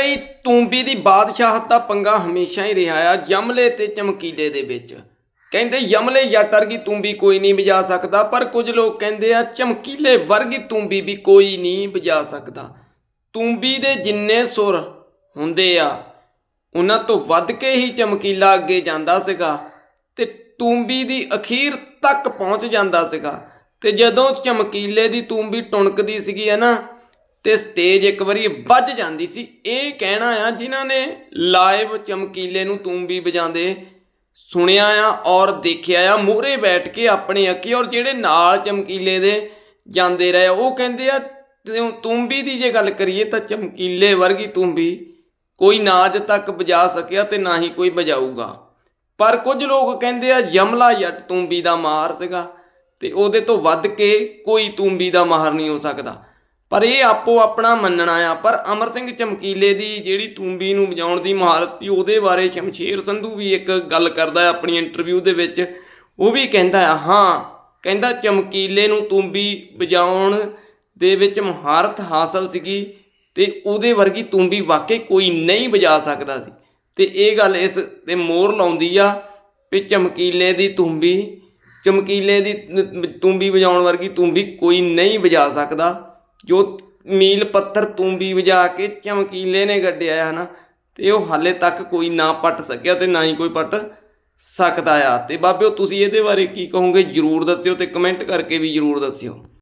ਬਈ ਤੂੰਬੀ ਦੀ ਬਾਦਸ਼ਾਹਤ ਦਾ ਪੰਗਾ ਹਮੇਸ਼ਾ ਹੀ ਰਿਹਾ ਆ ਯਮਲੇ ਤੇ ਚਮਕੀਲੇ ਦੇ ਵਿੱਚ। ਕਹਿੰਦੇ, ਯਮਲੇ ਜੱਟ ਵਰਗੀ ਤੂੰਬੀ ਕੋਈ ਨਹੀਂ ਵਜਾ ਸਕਦਾ, ਪਰ ਕੁਝ ਲੋਕ ਕਹਿੰਦੇ ਆ, ਚਮਕੀਲੇ ਵਰਗੀ ਤੂੰਬੀ ਵੀ ਕੋਈ ਨਹੀਂ ਵਜਾ ਸਕਦਾ। ਤੂੰਬੀ ਦੇ ਜਿੰਨੇ ਸੁਰ ਹੁੰਦੇ ਆ, ਉਹਨਾਂ ਤੋਂ ਵੱਧ ਕੇ ਹੀ ਚਮਕੀਲਾ ਅੱਗੇ ਜਾਂਦਾ ਸੀਗਾ ਤੇ ਤੂੰਬੀ ਦੀ ਅਖੀਰ ਤੱਕ ਪਹੁੰਚ ਜਾਂਦਾ ਸੀਗਾ। ਤੇ ਜਦੋਂ ਚਮਕੀਲੇ ਦੀ ਤੂੰਬੀ ਟੁਣਕਦੀ ਸੀਗੀ ਹੈ ਨਾ ਤੇ ਸਟੇਜ ਇੱਕ ਵਾਰੀ ਵੱਜ ਜਾਂਦੀ ਸੀ। ਇਹ ਕਹਿਣਾ ਆ, ਜਿਨ੍ਹਾਂ ਨੇ ਲਾਈਵ ਚਮਕੀਲੇ ਨੂੰ ਤੂੰਬੀ ਵਜਾਉਂਦੇ ਸੁਣਿਆ ਆ ਔਰ ਦੇਖਿਆ ਆ, ਮੂਹਰੇ ਬੈਠ ਕੇ ਆਪਣੇ ਅੱਖੀ ਔਰ ਜਿਹੜੇ ਨਾਲ ਚਮਕੀਲੇ ਦੇ ਜਾਂਦੇ ਰਹੇ ਉਹ ਕਹਿੰਦੇ ਆ, ਤੂੰ- ਤੂੰਬੀ ਦੀ ਜੇ ਗੱਲ ਕਰੀਏ ਤਾਂ ਚਮਕੀਲੇ ਵਰਗੀ ਤੂੰਬੀ ਕੋਈ ਨਾਜ ਤੱਕ ਵਜਾ ਸਕਿਆ ਤੇ ਨਾ ਹੀ ਕੋਈ ਵਜਾਊਗਾ। ਪਰ ਕੁਝ ਲੋਕ ਕਹਿੰਦੇ ਆ, ਯਮਲਾ ਜੱਟ ਤੂੰਬੀ ਦਾ ਮਾਹਰ ਸੀਗਾ ਤੇ ਉਹਦੇ ਤੋਂ ਵੱਧ ਕੇ ਕੋਈ ਤੂੰਬੀ ਦਾ ਮਾਹਰ ਨਹੀਂ ਹੋ ਸਕਦਾ। ਪਰ ਇਹ ਆਪੋ ਆਪਣਾ ਮੰਨਣਾ ਆ। ਪਰ ਅਮਰ ਸਿੰਘ ਚਮਕੀਲੇ ਦੀ ਜਿਹੜੀ ਤੂੰਬੀ ਨੂੰ ਵਜਾਉਣ ਦੀ ਮਹਾਰਤ ਸੀ, ਉਹਦੇ ਬਾਰੇ ਸ਼ਮਸ਼ੇਰ ਸੰਧੂ ਵੀ ਇੱਕ ਗੱਲ ਕਰਦਾ ਆਪਣੀ ਇੰਟਰਵਿਊ ਦੇ ਵਿੱਚ। ਉਹ ਵੀ ਕਹਿੰਦਾ ਆ, ਹਾਂ। ਕਹਿੰਦਾ, ਚਮਕੀਲੇ ਨੂੰ ਤੂੰਬੀ ਵਜਾਉਣ ਦੇ ਵਿੱਚ ਮਹਾਰਤ ਹਾਸਲ ਸੀਗੀ ਤੇ ਉਹਦੇ ਵਰਗੀ ਤੂੰਬੀ ਵਾਕਈ ਕੋਈ ਨਹੀਂ ਵਜਾ ਸਕਦਾ ਸੀ। ਤੇ ਇਹ ਗੱਲ ਇਸ ਤੇ ਮੋਹਰ ਲਾਉਂਦੀ ਆ ਵੀ ਚਮਕੀਲੇ ਦੀ ਤੂੰਬੀ, ਚਮਕੀਲੇ ਦੀ ਨ- ਤੂੰਬੀ ਵਜਾਉਣ ਵਰਗੀ ਤੂੰਬੀ ਕੋਈ ਨਹੀਂ ਵਜਾ ਸਕਦਾ। ਜੋ ਮੀਲ ਪੱਥਰ ਤੂੰਬੀ ਵਜਾ ਕੇ ਚਮਕੀਲੇ ਨੇ ਗੱਡਿਆ ਹੈ ਨਾ, ਤੇ ਉਹ ਹਾਲੇ ਤੱਕ ਕੋਈ ਨਾ ਪੱਟ ਸਕਿਆ ਤੇ ਨਾ ਹੀ ਕੋਈ ਪੱਟ ਸਕਦਾ ਆ। ਤੇ ਬਾਬਿਓ, ਤੁਸੀਂ ਇਹਦੇ ਬਾਰੇ ਕੀ ਕਹੋਗੇ? ਜਰੂਰ ਦੱਸਿਓ ਤੇ ਕਮੈਂਟ ਕਰਕੇ ਵੀ ਜਰੂਰ ਦੱਸਿਓ।